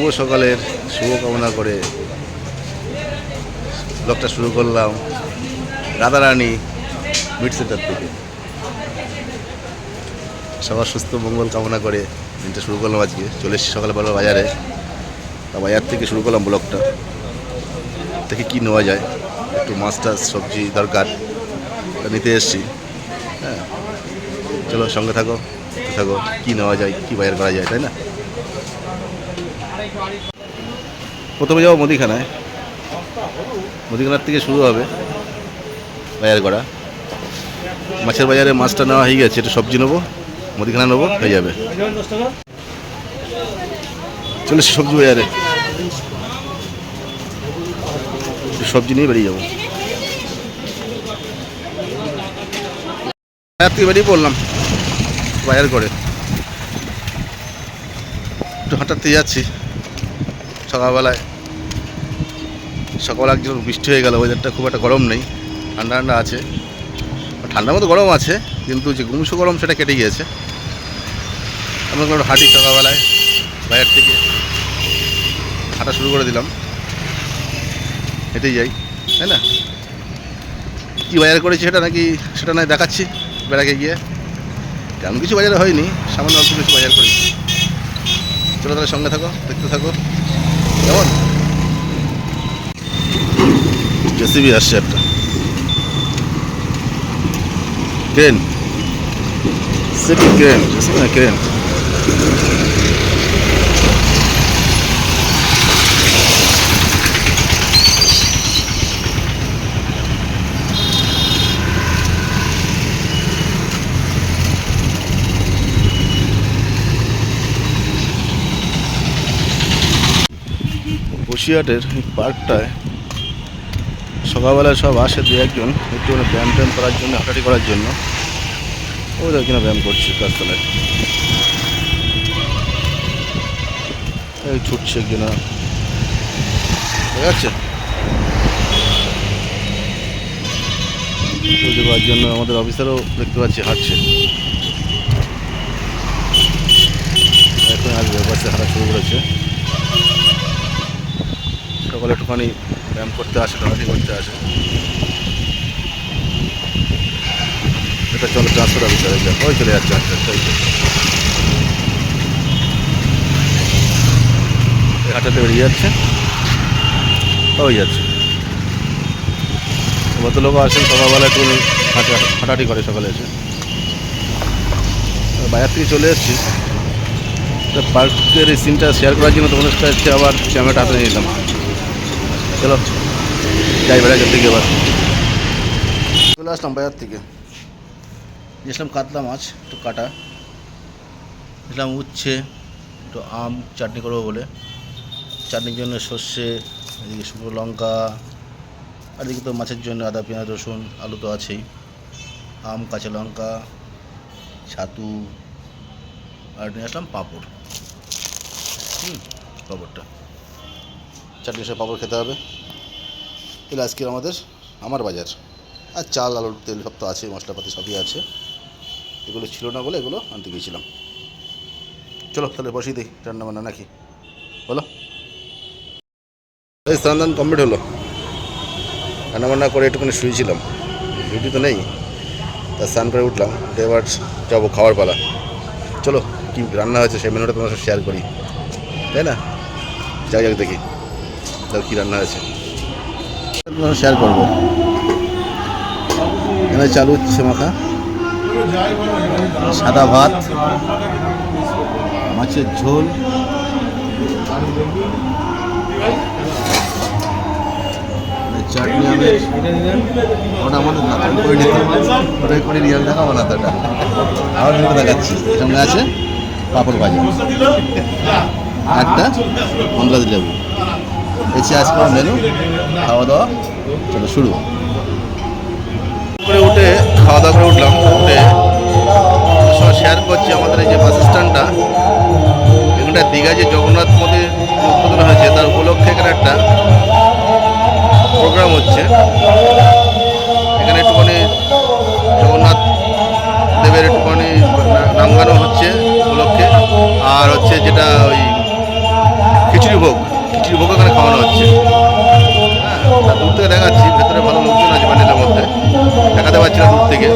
শুভ সকালের শুভকামনা করে ব্লগটা শুরু করলাম রাধারানী মিট সেন্টার থেকে। সবার সুস্থ মঙ্গল কামনা করে দিনটা শুরু করলাম আজকে। চলে এসেছি সকালবেলা বাজারে। তা বাজার থেকে শুরু করলাম ব্লগটা। থেকে কী নেওয়া যায়। একটু মাছ টাছ সবজি দরকার। নিতে এসেছি। হ্যাঁ। চলো সঙ্গে থাকো থাকো। কী নেওয়া যায়, কী বাজার করা যায়, তাই না? প্রথমে যাব মুদিখানায়। মুদিখানার থেকে শুরু হবে বাজার করা। মাছের বাজারে মাছটা নেওয়া হয়ে গেছে, একটু সবজি নেব, মুদিখানা নেব, হয়ে যাবে। চলে সবজি বাজারে। সবজি নিয়ে বেরিয়ে যাব। বাজার থেকে বেরিয়ে বাজার করে একটু হাঁটাতে যাচ্ছি। সকালবেলায় সকালবেলা একজন বৃষ্টি হয়ে গেল ওয়েদারটা খুব একটা গরম নেই, ঠান্ডা ঠান্ডা আছে। ঠান্ডার মতো গরম আছে, কিন্তু যে গুমসো গরম সেটা কেটে গিয়েছে। আমরা কোনো হাঁটি সকালবেলায় বাজার থেকে হাঁটা শুরু করে দিলাম। হেঁটেই যাই, তাই না? কী বাজার করেছি সেটা নাকি, সেটা নয় দেখাচ্ছি বেড়াকে গিয়ে। তেমন কিছু বাজারে হয়নি, সামান্য অল্প কিছু বাজার করেছি। চলো তাহলে সঙ্গে থাকো, দেখতে থাকো। কেমন জেসিবি আসছে একটা ক্রেন সিটি ক্রেন জেসিবি না ক্রেন বসিরহাটের এই পার্কটায় সকালবেলায় সব আসে দু একজন একটু ব্যায়াম ট্যায়াম করার জন্য, হাঁটাহাঁটি করার জন্য। ওদের কিনা ব্যায়াম করছে গাছতলায় এই ছুটছে কিনা। ঠিক আছে করার জন্য আমাদের অফিসারও দেখতে পাচ্ছি হাঁটছে। এখন আসবে বাসে হাঁটা শুরু করেছে। সকালে একটুখানি ব্যায়াম করতে আসে হাঁটাহাঁটি করতে আসে। এটা চলো ট্রান্সফার অফিসার ওই চলে যাচ্ছে আচ্ছা আচ্ছা হাঁটাতে বেরিয়ে যাচ্ছে। ওই যাচ্ছে। কত আসেন, সকালবেলা একটু হাঁটা, হাঁটাহাঁটি করে সকালে এসে। বাজার থেকে চলে এসেছি। তা পার্কের এই সিনটা শেয়ার করার জন্য তোমাদের কাছে আবার ক্যামেরাটা হাতে নিয়ে নিলাম। চলো। যাই বেড়া থেকে এবার। চলে আসলাম বাজার থেকে। গেছিলাম কাতলা মাছ, একটু কাটা। গেছিলাম উচ্ছে, একটু আম, চাটনি করব বলে। চাটনির জন্য সর্ষে, এদিকে শুকনো লঙ্কা, আর এদিকে তো মাছের জন্য আদা, পেঁয়াজ, রসুন, আলু তো আছেই। আম, কাঁচা লঙ্কা, ছাতু, আর নিয়ে আসলাম পাঁপড়। হুম, পাঁপড়টা। চাটনি সব পাঁপড় খেতে হবে। তাহলে আজকে আমাদের, আমার বাজার। আর চাল, আলুর তেল সব তো আছে, মশলাপাতি সবই আছে। এগুলো ছিল না বলে এগুলো আনতে গিয়েছিলাম। চলো তাহলে বসিয়ে দিই, রান্না বান্না নাকি? বলো। এই স্নান দান কমপ্লিট হলো। রান্না বান্না করে একটুখানি শুয়েছিলাম। ডিউটি তো নেই, তা স্নান করে উঠলাম এবার যাব খাওয়ার পালা। চলো, কী রান্না হয়েছে সেই মেনুটা তোমার সাথে শেয়ার করি। তাই না? যাই যাক দেখি। তার কী রান্না হয়েছে তোমার শেয়ার করব। এখানে চালু হচ্ছে মাখা। সাদা ভাত মাছের ঝোল। চাটনি আমের ওটা আমাদের করে নিতে। ওটাই করে রিয়াল দেখাবো না ওটা আবার ভেবে দেখাচ্ছি। সঙ্গে আছে পাঁপড় ভাজা। একটা অমরাজ লেবু এসে আজকে মেনু খাওয়া দাওয়া, চলো শুরু। করে উঠে খাওয়া দাওয়া করে উঠলাম। উঠে সব শেয়ার করছি আমাদের এই যে বাস স্ট্যান্ডটা এখানটা দীঘা যে জগন্নাথ মন্দির উদ্বোধন হয়েছে, তার উপলক্ষে এখানে একটা প্রোগ্রাম হচ্ছে। এখানে একটুখানি হচ্ছে। হ্যাঁ দূর থেকে দেখাচ্ছি ভেতরে ভালো লোকজন আছে প্যান্ডেলের মধ্যে। দেখাতে পারছি না দূর থেকে।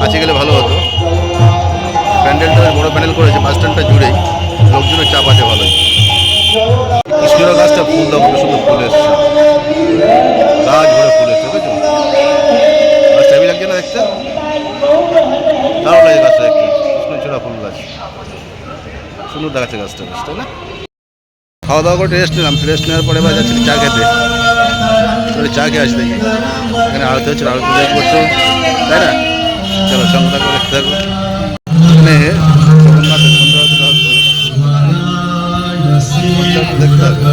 কাছে গেলে ভালো হতো। প্যান্ডেলটা বড় প্যান্ডেল করেছে, বাস স্ট্যান্ডটা জুড়েই। লোকজনের চাপ আছে ভালোই। কৃষ্ণের গাছটা ফুল কত সুন্দর ফুল এসছে। গাছ ভরে ফুল এসছে, বুঝেছ? গাছটা হেবি লাগছে না দেখতে? দারুণ লাগে গাছটা দেখতে। কৃষ্ণচূড়া ফুল গাছ। সুন্দর দেখাচ্ছে গাছটা তাই না? খাওয়া দাওয়া করে রেস্ট নিলাম রেস্ট নেওয়ার পরে এবার যাচ্ছি চা খেতে চলো চা খেয়ে আসি দেখি এখানে আরতি হচ্ছে আরতি দেখবো তো তাই না চলো সঙ্গে থাকবো দেখতে থাকবো এখানে জগন্নাথের সন্ধ্যা আরতিটা হচ্ছে। সন্ধ্যা আরতি দেখতে থাকবো।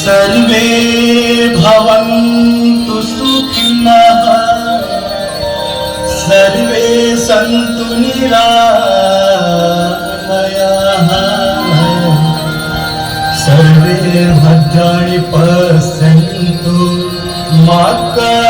सर्वे भवन्तु संतु सर्वे भद्राणि पसन्तु माता